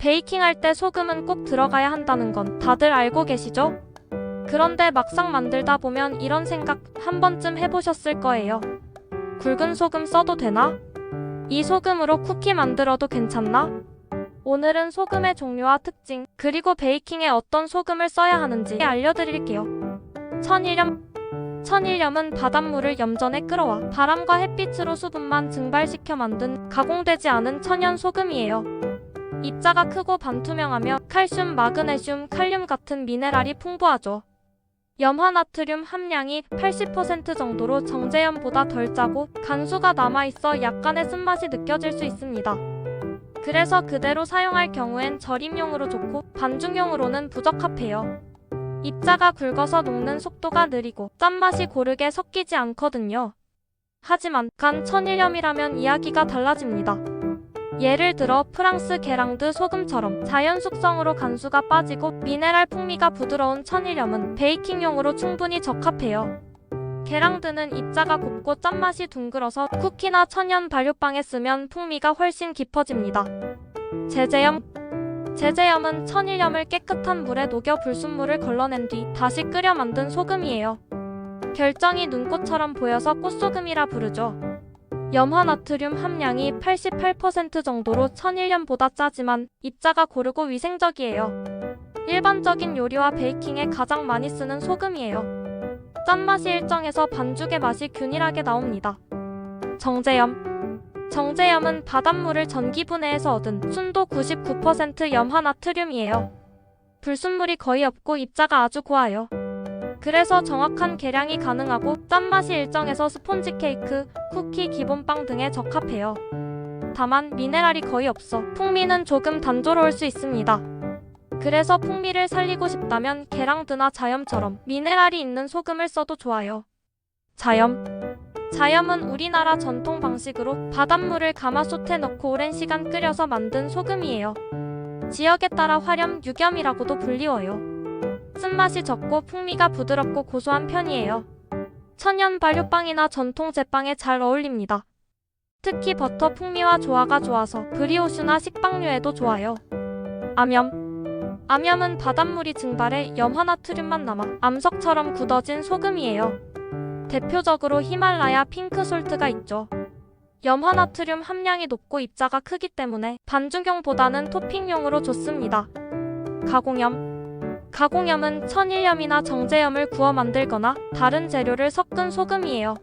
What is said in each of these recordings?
베이킹할 때 소금은 꼭 들어가야 한다는 건 다들 알고 계시죠? 그런데 막상 만들다 보면 이런 생각 한 번쯤 해보셨을 거예요. 굵은 소금 써도 되나? 이 소금으로 쿠키 만들어도 괜찮나? 오늘은 소금의 종류와 특징, 그리고 베이킹에 어떤 소금을 써야 하는지 알려드릴게요. 천일염 천일염은 바닷물을 염전에 끌어와 바람과 햇빛으로 수분만 증발시켜 만든 가공되지 않은 천연 소금이에요. 입자가 크고 반투명하며 칼슘, 마그네슘, 칼륨 같은 미네랄이 풍부하죠. 염화나트륨 함량이 80% 정도로 정제염보다 덜 짜고 간수가 남아있어 약간의 쓴맛이 느껴질 수 있습니다. 그래서 그대로 사용할 경우엔 절임용으로 좋고 반중용으로는 부적합해요. 입자가 굵어서 녹는 속도가 느리고 짠맛이 고르게 섞이지 않거든요. 하지만 간 천일염이라면 이야기가 달라집니다. 예를 들어 프랑스 게랑드 소금처럼 자연 숙성으로 간수가 빠지고 미네랄 풍미가 부드러운 천일염은 베이킹용으로 충분히 적합해요. 게랑드는 입자가 곱고 짠맛이 둥글어서 쿠키나 천연 발효빵에 쓰면 풍미가 훨씬 깊어집니다. 제제염 제제염은 천일염을 깨끗한 물에 녹여 불순물을 걸러낸 뒤 다시 끓여 만든 소금이에요. 결정이 눈꽃처럼 보여서 꽃소금이라 부르죠. 염화나트륨 함량이 88% 정도로 천일염보다 짜지만 입자가 고르고 위생적이에요. 일반적인 요리와 베이킹에 가장 많이 쓰는 소금이에요. 짠맛이 일정해서 반죽의 맛이 균일하게 나옵니다. 정제염 정제염은 바닷물을 전기분해해서 얻은 순도 99% 염화나트륨이에요. 불순물이 거의 없고 입자가 아주 고와요. 그래서 정확한 계량이 가능하고 짠맛이 일정해서 스폰지 케이크, 쿠키, 기본빵 등에 적합해요. 다만 미네랄이 거의 없어 풍미는 조금 단조로울 수 있습니다. 그래서 풍미를 살리고 싶다면 계랑드나 자염처럼 미네랄이 있는 소금을 써도 좋아요. 자염 자염은 우리나라 전통 방식으로 바닷물을 가마솥에 넣고 오랜 시간 끓여서 만든 소금이에요. 지역에 따라 화렴, 유겸이라고도 불리워요. 쓴맛이 적고 풍미가 부드럽고 고소한 편이에요. 천연 발효빵이나 전통 제빵에 잘 어울립니다. 특히 버터 풍미와 조화가 좋아서 브리오슈나 식빵류에도 좋아요. 암염 암염은 바닷물이 증발해 염화나트륨만 남아 암석처럼 굳어진 소금이에요. 대표적으로 히말라야 핑크솔트가 있죠. 염화나트륨 함량이 높고 입자가 크기 때문에 반죽용보다는 토핑용으로 좋습니다. 가공염 가공염은 천일염이나 정제염을 구워 만들거나 다른 재료를 섞은 소금이에요.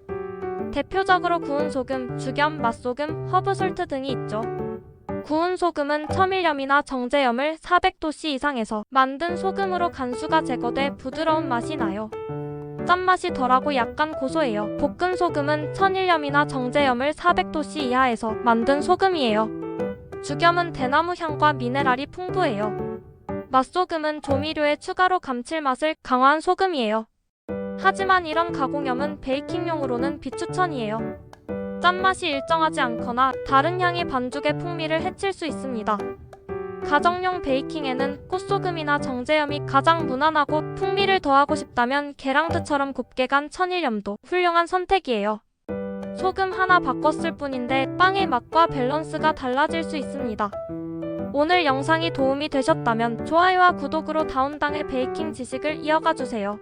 대표적으로 구운 소금, 죽염, 맛소금, 허브솔트 등이 있죠. 구운 소금은 첨일염이나 정제염을 400도씨 이상에서 만든 소금으로 간수가 제거돼 부드러운 맛이 나요. 짠맛이 덜하고 약간 고소해요. 볶은 소금은 천일염이나 정제염을 400도씨 이하에서 만든 소금이에요. 죽염은 대나무 향과 미네랄이 풍부해요. 맛소금은 조미료에 추가로 감칠맛을 강화한 소금이에요. 하지만 이런 가공염은 베이킹용으로는 비추천이에요. 짠맛이 일정하지 않거나 다른 향이 반죽의 풍미를 해칠 수 있습니다. 가정용 베이킹에는 꽃소금이나 정제염이 가장 무난하고 풍미를 더하고 싶다면 게랑드처럼 곱게 간 천일염도 훌륭한 선택이에요. 소금 하나 바꿨을 뿐인데 빵의 맛과 밸런스가 달라질 수 있습니다. 오늘 영상이 도움이 되셨다면 좋아요와 구독으로 다운당의 베이킹 지식을 이어가 주세요.